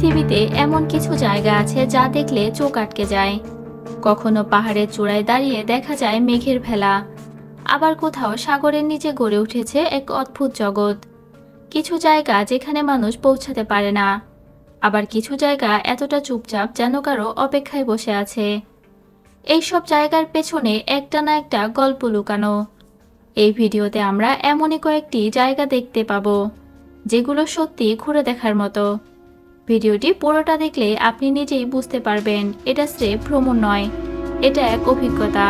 পৃথিবীতে এমন কিছু জায়গা আছে যা দেখলে চোখ আটকে যায়। কখনো পাহাড়ের চূড়ায় দাঁড়িয়ে দেখা যায় মেঘের ভেলা। আবার কোথাও সাগরের নিচে গড়ে উঠেছে এক অদ্ভুত জগৎ। কিছু জায়গা যেখানে মানুষ পৌঁছাতে পারে না। আবার কিছু জায়গা এতটা চুপচাপ যেন কারও অপেক্ষায় বসে আছে। এইসব জায়গার পেছনে একটা না একটা গল্প লুকানো। এই ভিডিওতে আমরা এমনই কয়েকটি জায়গা দেখতে পাবো, যেগুলো সত্যি ঘুরে দেখার মতো। ভিডিওটি পুরোটা দেখলে আপনি নিজেই বুঝতে পারবেন, এটা স্রেফ ভ্রমণ নয়, এটা এক অভিজ্ঞতা।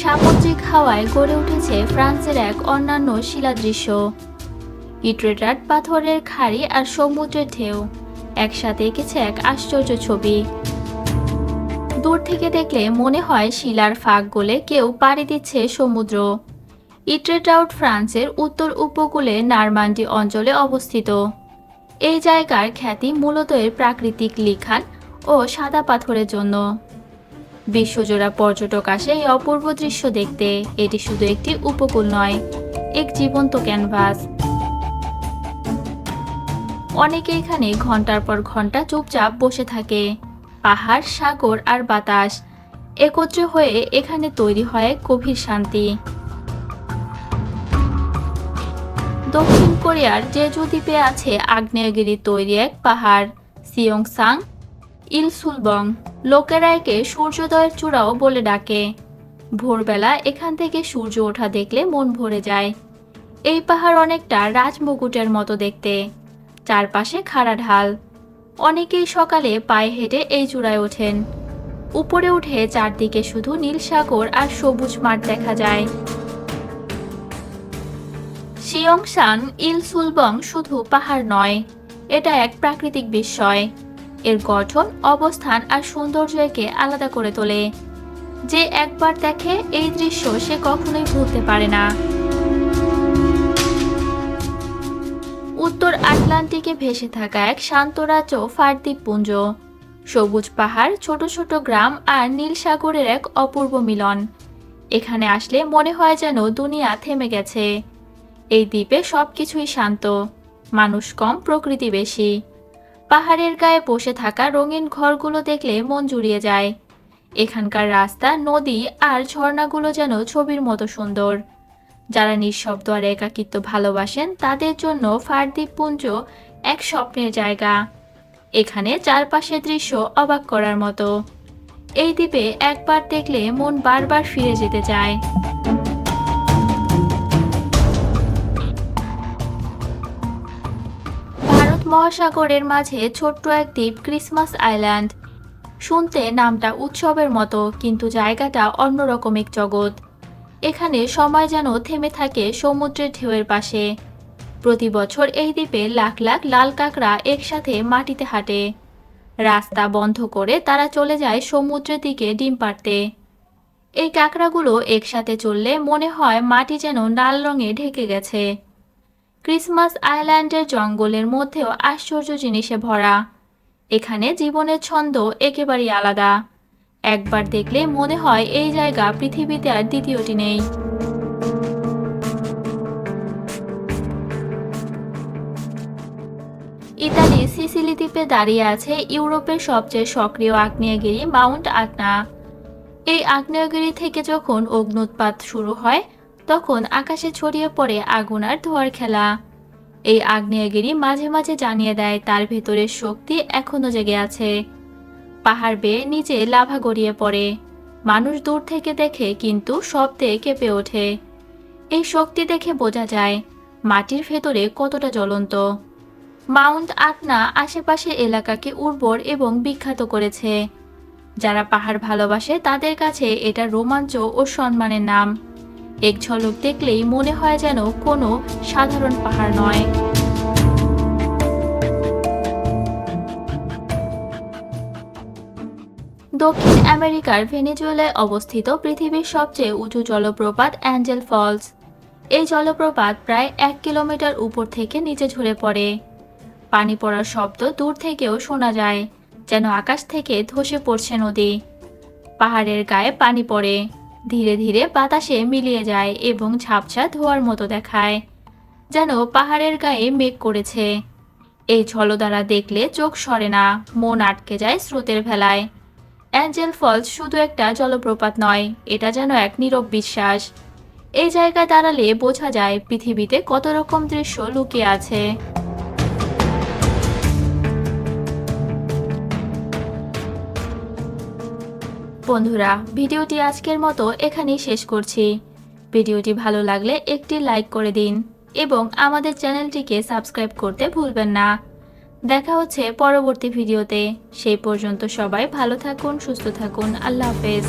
সামুদ্রিক হাওয়ায় গড়ে উঠেছে ফ্রান্সের এক অন্যান্য শিলাদৃশ্য। ইট্রেটাট পাথরের খাড়ি আর সমুদ্রের ঢেউ একসাথে এঁকেছে এক আশ্চর্য ছবি। দূর থেকে দেখলে মনে হয় শিলার ফাঁক গলে কেউ পাড়ি দিচ্ছে সমুদ্র। ইট্রেটাউট ফ্রান্সের উত্তর উপকূলে নারমান্ডি অঞ্চলে অবস্থিত। এই জায়গার খ্যাতি মূলত এর প্রাকৃতিক লিখান ও সাদা পাথরের জন্য। বিশ্বজোড়া পর্যটক আসে এই অপূর্ব দৃশ্য দেখতে। এটি শুধু একটি উপকূল নয়, এক জীবন্ত ক্যানভাস। অনেকে এখানে ঘণ্টার পর ঘণ্টা চুপচাপ বসে থাকে। পাহাড়, সাগর আর বাতাস একত্রে হয়ে এখানে তৈরি হয় গভীর শান্তি। দক্ষিণ কোরিয়ার জেজু দ্বীপে আছে আগ্নেয়গিরি তৈরি এক পাহাড়, সিয়ংসাং, ইলসুলবং। লোকেরা একে সূর্যোদয়ের চূড়াও বলে ডাকে। ভোরবেলা এখান থেকে সূর্য ওঠা দেখলে মন ভরে যায়। এই পাহাড় অনেকটা রাজমুকুটের মতো দেখতে। চারপাশে খাড়া ঢাল। অনেকেই সকালে পায়ে হেঁটে এই চূড়ায় ওঠেন। উপরে উঠে চারদিকে শুধু নীল সাগর আর সবুজ মাঠ দেখা যায়। শিয়ংসান ইলসুলবং শুধু পাহাড় নয়, এটা এক প্রাকৃতিক বিস্ময়। এর গঠন, অবস্থান আর সৌন্দর্য একে আলাদা করে তোলে। যে একবার দেখে এই দৃশ্য সে কখনোই ভুলতে পারে না। উত্তর আটলান্টিকে ভেসে থাকা এক শান্ত রাজ্য ফারদ্বীপপুঞ্জ সবুজ পাহাড়, ছোট ছোট গ্রাম আর নীল সাগরের এক অপূর্ব মিলন। এখানে আসলে মনে হয় যেন দুনিয়া থেমে গেছে। এই দ্বীপে সব কিছুই শান্ত, মানুষ কম, প্রকৃতি বেশি। পাহাড়ের গায়ে বসে থাকা রঙিন ঘরগুলো দেখলে মন জুড়িয়ে যায়। এখানকার রাস্তা, নদী আর ঝর্ণাগুলো যেন ছবির মতো সুন্দর। যারা নিঃশব্দ আর একাকিত্ব ভালোবাসেন, তাদের জন্য ফারদ্বীপপুঞ্জ এক স্বপ্নের জায়গা। এখানে চারপাশের দৃশ্য অবাক করার মতো। এই দ্বীপে একবার দেখলে মন বারবার ফিরে যেতে চায়। মহাসাগরের মাঝে ছোট্ট এক দ্বীপ ক্রিসমাস আইল্যান্ড। শুনতে নামটা উৎসবের মতো, কিন্তু জায়গাটা অন্যরকম এক জগৎ। এখানে সময় যেন থেমে থাকে সমুদ্রের ঢেউয়ের পাশে। প্রতি বছর এই দ্বীপে লাখ লাখ লাল কাঁকড়া একসাথে মাটিতে হাঁটে। রাস্তা বন্ধ করে তারা চলে যায় সমুদ্রের দিকে ডিম পাড়তে। এই কাঁকড়াগুলো একসাথে চললে মনে হয় মাটি যেন লাল রঙে ঢেকে গেছে। ক্রিসমাস আইল্যান্ডের জঙ্গলের মধ্যেও আশ্চর্য জিনিসে ভরা। এখানে জীবনের ছন্দ একেবারেই আলাদা। একবার দেখলে মনে হয় এই জায়গা পৃথিবীতে আর দ্বিতীয়টি নেই। ইতালি সিসিলি দ্বীপে দাঁড়িয়ে আছে ইউরোপের সবচেয়ে সক্রিয় আগ্নেয়গিরি মাউন্ট আটনা। এই আগ্নেয়গিরি থেকে যখন অগ্নুৎপাত শুরু হয় তখন আকাশে ছড়িয়ে পড়ে আগুন আর ধোয়ার খেলা। এই আগ্নেয়গিরি মাঝে মাঝে জানিয়ে দেয় তার ভেতরের শক্তি এখনও জেগে আছে। পাহাড় বেয়ে নিচে লাভা গড়িয়ে পড়ে। মানুষ দূর থেকে দেখে কিন্তু শব্দে কেঁপে ওঠে। এই শক্তি দেখে বোঝা যায়, মাটির ভেতরে কতটা জ্বলন্ত। মাউন্ট আটনা আশেপাশের এলাকাকে উর্বর এবং বিখ্যাত করেছে। যারা পাহাড় ভালোবাসে তাদের কাছে এটা রোমাঞ্চ ও সম্মানের নাম। এক ঝলক দেখলেই মনে হয় যেন কোনো সাধারণ পাহাড় নয়। দক্ষিণ আমেরিকার ভেনেজুয়েলায় অবস্থিত পৃথিবীর সবচেয়ে উঁচু জলপ্রপাত অ্যাঞ্জেল ফলস। এই জলপ্রপাত প্রায় এক কিলোমিটার উপর থেকে নিচে ঝরে পড়ে। পানি পড়ার শব্দ দূর থেকেও শোনা যায়, যেন আকাশ থেকে ধসে পড়ছে নদী। পাহাড়ের গায়ে পানি পড়ে। ধীরে ধীরে বাতাসে মিলিয়ে যায় এবং ঝাপসা ধোয়ার মতো দেখায়, যেন পাহাড়ের গায়ে মেঘ করেছে। এই ছলধারা দেখলে চোখ সরে না, মন আটকে যায় স্রোতের ভেলায়। অ্যাঞ্জেল ফলস শুধু একটা জলপ্রপাত নয়, এটা যেন এক নীরব বিশ্বাস। এই জায়গায় দাঁড়ালে বোঝা যায় পৃথিবীতে কত রকম দৃশ্য লুকিয়ে আছে। বন্ধুরা, ভিডিওটি আজকের মতো এখানেই শেষ করছি। ভিডিওটি ভালো লাগলে একটি লাইক করে দিন এবং আমাদের চ্যানেলটিকে সাবস্ক্রাইব করতে ভুলবেন না। দেখা হচ্ছে পরবর্তী ভিডিওতে। সেই পর্যন্ত সবাই ভালো থাকুন, সুস্থ থাকুন। আল্লাহ হাফেজ।